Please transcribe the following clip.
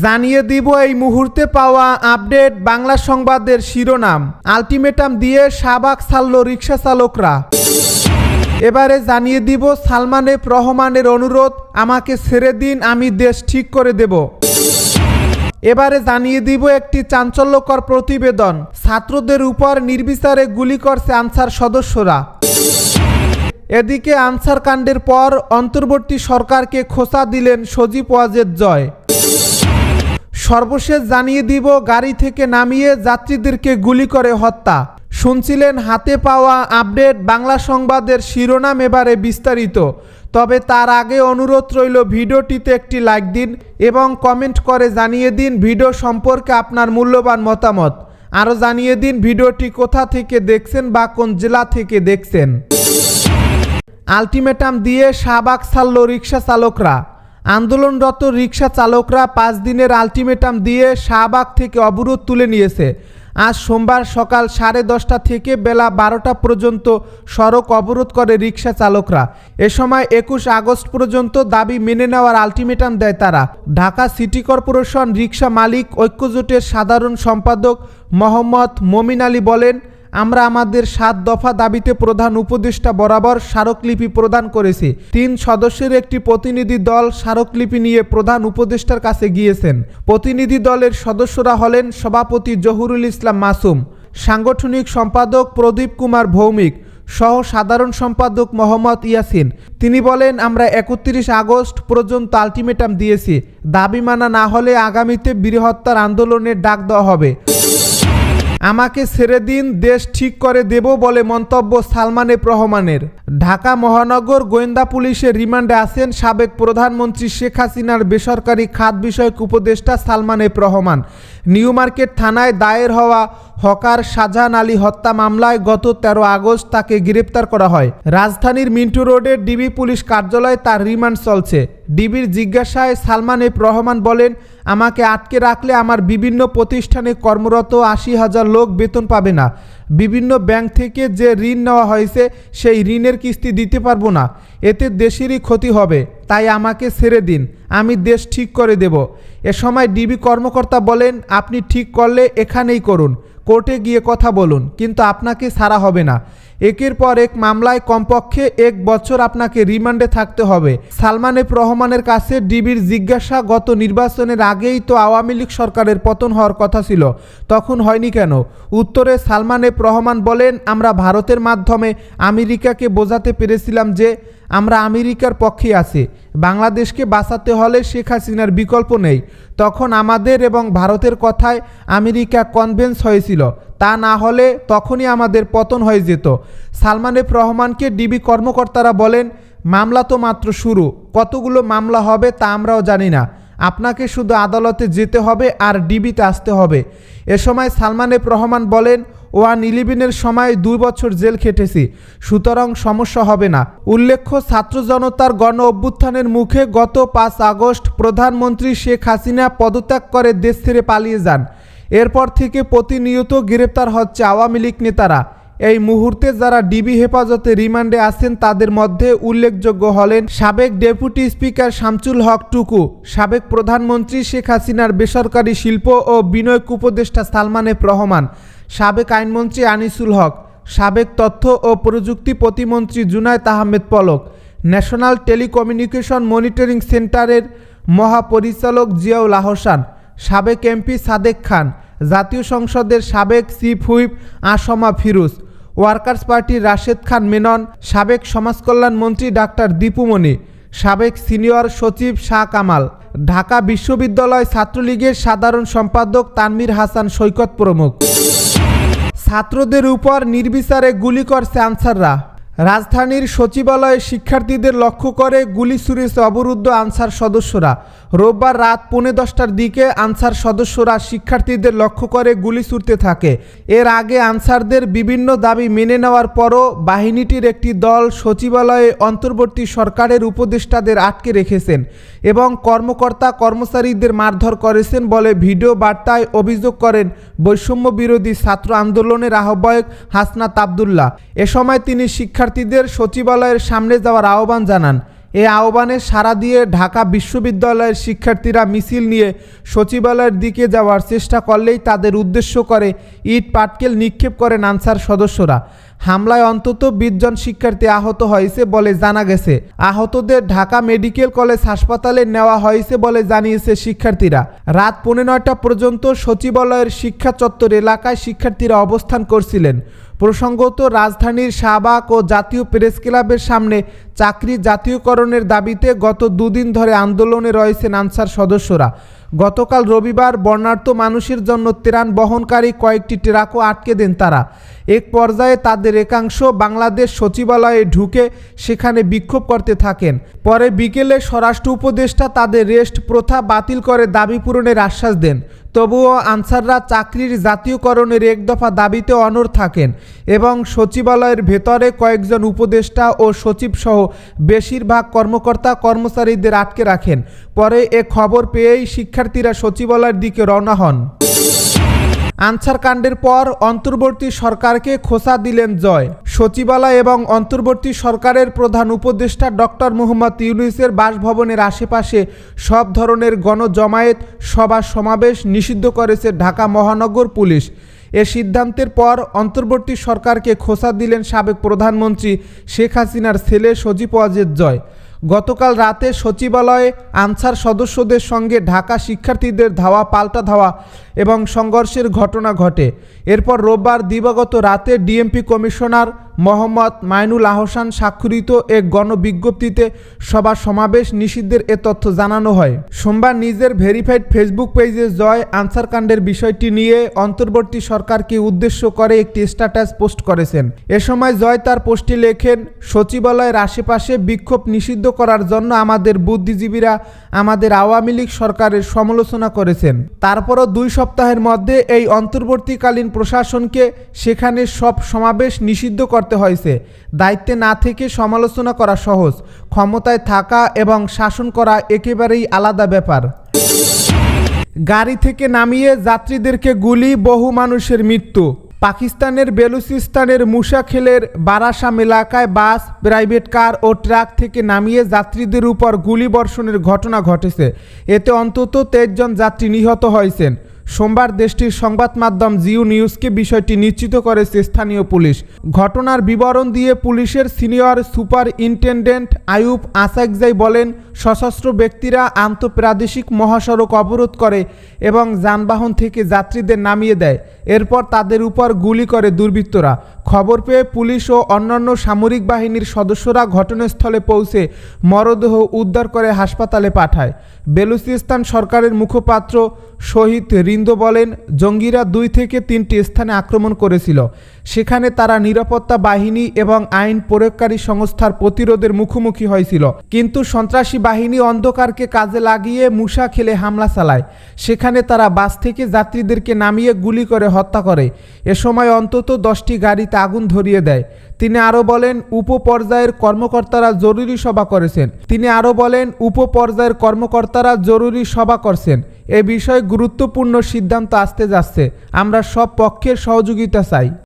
জানিয়ে দিব এই মুহূর্তে পাওয়া আপডেট বাংলা সংবাদের শিরোনাম। আলটিমেটাম দিয়ে শাহবাগ ছাড়ল রিক্সা চালকরা। এবারে জানিয়ে দিব সালমান রহমানের অনুরোধ, আমাকে ছেড়ে দিন, আমি দেশ ঠিক করে দেব। এবারে জানিয়ে দিব একটি চাঞ্চল্যকর প্রতিবেদন, ছাত্রদের উপর নির্বিচারে গুলি করছে আনসার সদস্যরা। এদিকে আনসার কাণ্ডের পর অন্তর্বর্তী সরকারকে খোঁচা দিলেন সজীব ওয়াজেদ জয়। সর্বশেষ জানিয়ে দিব, গাড়ি থেকে নামিয়ে যাত্রীদেরকে গুলি করে হত্যা। শুনছিলেন, হাতে পাওয়া আপডেট বাংলা সংবাদের শিরোনাম এবারে বিস্তারিত। তবে তার আগে অনুরোধ রইল, ভিডিওটিতে একটি লাইক দিন এবং কমেন্ট করে জানিয়ে দিন ভিডিও সম্পর্কে আপনার মূল্যবান মতামত। আরও জানিয়ে দিন ভিডিওটি কোথা থেকে দেখছেন বা কোন জেলা থেকে দেখছেন। আলটিমেটাম দিয়ে শাহবাগ ছাড়ল রিক্সা চালকরা। আন্দোলনরত রিক্সা চালকরা পাঁচ দিনের আলটিমেটাম দিয়ে শাহবাগ থেকে অবরোধ তুলে নিয়েছে। আজ সোমবার সকাল সাড়ে দশটা থেকে বেলা বারোটা পর্যন্ত সড়ক অবরোধ করে রিক্সা চালকরা। এ সময় একুশ আগস্ট পর্যন্ত দাবি মেনে নেওয়ার আলটিমেটাম দেয় তারা। ঢাকা সিটি কর্পোরেশন রিক্সা মালিক, ঐক্যজোটের সাধারণ সম্পাদক মোহাম্মদ মমিন আলী বলেন আমরা আমাদের সাত দফা দাবিতে প্রধান উপদেষ্টা বরাবর স্মারকলিপি প্রদান করেছি। তিন সদস্যের একটি প্রতিনিধি দল স্মারকলিপি নিয়ে প্রধান উপদেষ্টার কাছে গিয়েছেন। প্রতিনিধি দলের সদস্যরা হলেন সভাপতি জহুরুল ইসলাম মাসুম, সাংগঠনিক সম্পাদক প্রদীপ কুমার ভৌমিক, সহ সাধারণ সম্পাদক মোহাম্মদ ইয়াসিন। তিনি বলেন, আমরা একত্রিশ আগস্ট পর্যন্ত আলটিমেটাম দিয়েছি। দাবি মানা না হলে আগামীতে বৃহত্তর আন্দোলনের ডাক দেওয়া হবে। আমাকে ছেড়ে দিন দেশ ঠিক করে দেব বলে মন্তব্য সালমান এফ রহমানের ঢাকা মহানগর গোয়েন্দা পুলিশের রিমান্ডে আছেন সাবেক প্রধানমন্ত্রী শেখ হাসিনার বেসরকারি খাত বিষয়ক উপদেষ্টা Salman F Rahman. New market থানায় দায়ের হওয়া হকার শাহজাহান আলী হত্যা মামলায় গত তেরো আগস্ট তাকে গ্রেপ্তার করা হয়। রাজধানীর মিন্টু রোডের ডিবি পুলিশ কার্যালয়ে তার রিমান্ড চলছে। ডিবির জিজ্ঞাসায় সালমান এফ রহমান বলেন, আমাকে আটকে রাখলে আমার বিভিন্ন প্রতিষ্ঠানে কর্মরত আশি হাজার লোক বেতন পাবে না। বিভিন্ন ব্যাংক থেকে যে ঋণ নেওয়া হয়েছে, সেই ঋণের কিস্তি দিতে পারব না। এতে দেশেরই ক্ষতি হবে। তাই আমাকে ছেড়ে দিন। আমি দেশ ঠিক করে দেব। এ সময় ডিবি কর্মকর্তা বলেন, আপনি ঠিক করলে এখানেই করুন। কোর্টে গিয়ে কথা বলুন, কিন্তু আপনাকে ছাড়া হবে না। একের পর এক মামলায় কমপক্ষে এক বছর আপনাকে রিমান্ডে থাকতে হবে। সালমান এফ রহমানের কাছে ডিবির জিজ্ঞাসা গত নির্বাচনের আগেই তো আওয়ামী লীগ সরকারের পতন হওয়ার কথা ছিল, তখন হয়নি কেন? উত্তরে সালমান এফ রহমান বলেন, আমরা ভারতের মাধ্যমে আমেরিকাকে বোঝাতে পেরেছিলাম যে আমরা আমেরিকার পক্ষে আছি। বাংলাদেশকে বাঁচাতে হলে শেখ হাসিনার বিকল্প নেই। তখন আমাদের এবং ভারতের কথায় আমেরিকা কনভেন্স হয়েছিল। তা না হলে তখনই আমাদের পতন হয়ে যেত। সালমান এফ রহমানকে ডিবি কর্মকর্তারা বলেন, মামলা তো মাত্র শুরু। কতগুলো মামলা হবে তা আমরাও জানি না। আপনাকে শুধু আদালতে যেতে হবে আর ডিবিতে আসতে হবে। এ সময় সালমান এফ রহমান বলেন ওয়ান ইলেভেনের সময় দুই বছর জেল খেটেছি। সুতরাং সমস্যা হবে না। উল্লেখ্য, ছাত্র জনতার গণ অভ্যুত্থানের মুখে গত পাঁচ আগস্ট প্রধানমন্ত্রী শেখ হাসিনা পদত্যাগ করে দেশ ছেড়ে পালিয়ে যান। এরপর থেকে প্রতিনিয়ত গ্রেপ্তার হচ্ছে আওয়ামী লীগ নেতারা। এই মুহূর্তে যারা ডিবি হেফাজতে রিমান্ডে আছেন, তাদের মধ্যে উল্লেখযোগ্য হলেন সাবেক ডেপুটি স্পিকার শামসুল হক টুকু, সাবেক প্রধানমন্ত্রী শেখ হাসিনার বেসরকারি শিল্প ও বিনয় উপদেষ্টা সালমান রহমান সাবেক আইনমন্ত্রী আনিসুল হক, সাবেক তথ্য ও প্রযুক্তি প্রতিমন্ত্রী Junaid Ahmed Palak, national telecommunication monitoring সেন্টারের মহাপরিচালক জিয়াউল আহসান, সাবেক এমপি সাদেক খান, জাতীয় সংসদের সাবেক chief whip Asma Firoz, workers পার্টির রাশেদ খান মেনন, সাবেক সমাজকল্যাণ মন্ত্রী ডাক্তার দীপুমণি সাবেক সিনিয়র সচিব শাহ কামাল, ঢাকা বিশ্ববিদ্যালয় ছাত্রলীগের সাধারণ সম্পাদক তানমির হাসান সৈকত প্রমুখ। ছাত্রদের উপর নির্বিচারে গুলি করছে আনসাররা। রাজধানীর সচিবালয়ে শিক্ষার্থীদের লক্ষ্য করে গুলি ছুড়েছে অবরুদ্ধ আনসার সদস্যরা। রোববার রাত পৌনে দশটার দিকে আনসার সদস্যরা শিক্ষার্থীদের লক্ষ্য করে গুলি ছুটতে থাকে। এর আগে আনসারদের বিভিন্ন দাবি মেনে নেওয়ার পরও বাহিনীটির একটি দল সচিবালয়ে অন্তর্বর্তী সরকারের উপদেষ্টাদের আটকে রেখেছেন এবং কর্মকর্তা কর্মচারীদের মারধর করেছেন বলে ভিডিও বার্তায় অভিযোগ করেন বৈষম্য বিরোধী ছাত্র আন্দোলনের আহ্বায়ক হাসনাত আবদুল্লাহ। এ সময় তিনি শিক্ষার্থীদের সচিবালয়ের সামনে যাওয়ার আহ্বান জানান। এ আহ্বানে সাড়া দিয়ে ঢাকা বিশ্ববিদ্যালয়ের শিক্ষার্থীরা মিছিল নিয়ে সচিবালয়ের দিকে যাওয়ার চেষ্টা করলেই তাদের উদ্দেশ্য করে ইট পাটকেল নিক্ষেপ করেন আনসার সদস্যরা। হামলায় অন্তত বিশ জন শিক্ষার্থী আহত হয়েছে বলে জানা গেছে। আহতদের ঢাকা মেডিকেল কলেজ হাসপাতালে নেওয়া হয়েছে বলে জানিয়েছে শিক্ষার্থীরা। রাত পৌনে নয়টা পর্যন্ত সচিবালয়ের শিক্ষা চত্বর এলাকায় শিক্ষার্থীরা অবস্থান করছিলেন। প্রসঙ্গত, রাজধানীর শাহবাগ ও জাতীয় প্রেস ক্লাবের সামনে চাকরি জাতীয়করণের দাবিতে গত দুদিন ধরে আন্দোলনে রয়েছেন আনসার সদস্যরা। গতকাল রবিবার বর্ণাঢ্য মানুষের জন্য ত্রাণ বহনকারী কয়েকটি ট্রাকও আটকে দেন তারা। এক পর্যায়ে তাদের একাংশ বাংলাদেশ সচিবালয়ে ঢুকে সেখানে বিক্ষোভ করতে থাকেন। পরে বিকেলে স্বরাষ্ট্র উপদেষ্টা তাদের রেস্ট প্রথা বাতিল করে দাবি পূরণের আশ্বাস দেন। তবুও আনসাররা চাকরির জাতীয়করণের এক দফা দাবিতে অনর থাকেন এবং সচিবালয়ের ভেতরে কয়েকজন উপদেষ্টা ও সচিব সহ বেশিরভাগ কর্মকর্তা কর্মচারীদের আটকে রাখেন। পরে এ খবর পেয়েই শিক্ষার্থীরা সচিবালয়ের দিকে রওনা হন। আনসার কাণ্ডের পর অন্তর্বর্তী সরকারকে খোসা দিলেন জয়। সচিবালয় এবং অন্তর্বর্তী সরকারের প্রধান উপদেষ্টা ডক্টর মোহাম্মদ ইউনুসের বাসভবনের আশেপাশে সব ধরনের গণজমায়েত সভা সমাবেশ নিষিদ্ধ করেছে ঢাকা মহানগর পুলিশ। এ সিদ্ধান্তের পর অন্তর্বর্তী সরকারকে খোসা দিলেন সাবেক প্রধানমন্ত্রী শেখ হাসিনার ছেলে সজীব ওয়াজেদ জয়। গতকাল রাতে সচিবালয়ে আনসার সদস্যদের সঙ্গে ঢাকা শিক্ষার্থীদের ধাওয়া, পাল্টা ধাওয়া এবং সংঘর্ষের ঘটনা ঘটে। এরপর রোববার দিবাগত রাতে ডিএমপি কমিশনার মোহাম্মদ মাইনুল আহসান স্বাক্ষরিত এক গণবিজ্ঞপ্তিতে সভা সমাবেশ নিষিদ্ধের এ তথ্য জানানো হয়। সোমবার নিজের ভেরিফাইড ফেসবুক পেজে জয় আনসার কাণ্ডের বিষয়টি নিয়ে অন্তর্বর্তী সরকারকে উদ্দেশ্য করে একটি স্ট্যাটাস পোস্ট করেছেন। এ সময় জয় তার পোস্টে লেখেন, সচিবালয়ের আশেপাশে বিক্ষোভ নিষিদ্ধ করার জন্য আমাদের বুদ্ধিজীবীরা আমাদের আওয়ামী লীগ সরকারের সমালোচনা করেছেন। তারপরও দুই সপ্তাহের মধ্যে এই অন্তর্বর্তীকালীন প্রশাসনকে সেখানে সব সমাবেশ নিষিদ্ধ করতে হয়েছে। দায়িত্বে না থেকে সমালোচনা করা সহজ, ক্ষমতায় থাকা এবং শাসন করা একেবারেই আলাদা ব্যাপার। গাড়ি থেকে নামিয়ে যাত্রীদেরকে গুলি, বহু মানুষের মৃত্যু। পাকিস্তানের বেলুচিস্তানের মুসাখেলের বারাসাম এলাকায় বাস, প্রাইভেট কার ও ট্রাক থেকে নামিয়ে যাত্রীদের উপর গুলিবর্ষণের ঘটনা ঘটেছে। এতে অন্তত তেইশ জন যাত্রী নিহত হয়েছেন। সোমবার দেশটির সংবাদ মাধ্যম জিও নিউজকে বিষয়টি নিশ্চিত করেছে স্থানীয় পুলিশ। ঘটনার বিবরণ দিয়ে পুলিশের senior superintendent Ayub Achakzai বলেন, সশস্ত্র ব্যক্তিরা আন্তঃপ্রাদেশিক মহাসড়ক অবরোধ করে এবং যানবাহন থেকে যাত্রীদের নামিয়ে দেয়। এরপর তাদের উপর গুলি করে দুর্বৃত্তরা। খবর পেয়ে পুলিশ ও অন্যান্য সামরিক বাহিনীর সদস্যরা ঘটনাস্থলে পৌঁছে মরদেহ উদ্ধার করে হাসপাতালে পাঠায়। বেলুচিস্তান সরকারের মুখপাত্র শহীদ রিন্দো বলেন, জঙ্গিরা দুই থেকে তিনটি স্থানে আক্রমণ করেছিল। সেখানে তারা নিরাপত্তা বাহিনী এবং আইন প্রয়োগকারী সংস্থার প্রতিরোধের মুখোমুখি হয়েছিল। কিন্তু সন্ত্রাসী বাহিনী অন্ধকারকে কাজে লাগিয়ে মুসা খেলে হামলা চালায়। সেখানে তারা বাস থেকে যাত্রীদেরকে নামিয়ে গুলি করে হত্যা করে। এ সময় অন্তত দশটি গাড়িতে আগুন ধরিয়ে দেয়। তিনি আরও বলেন, উপপর্যায়ের কর্মকর্তারা জরুরি সভা করেছেন। তিনি আরও বলেন, উপপর্যায়ের কর্মকর্তারা জরুরি সভা করছেন। এ বিষয়ে গুরুত্বপূর্ণ সিদ্ধান্ত আসতে যাচ্ছে। আমরা সব পক্ষের সহযোগিতা চাই।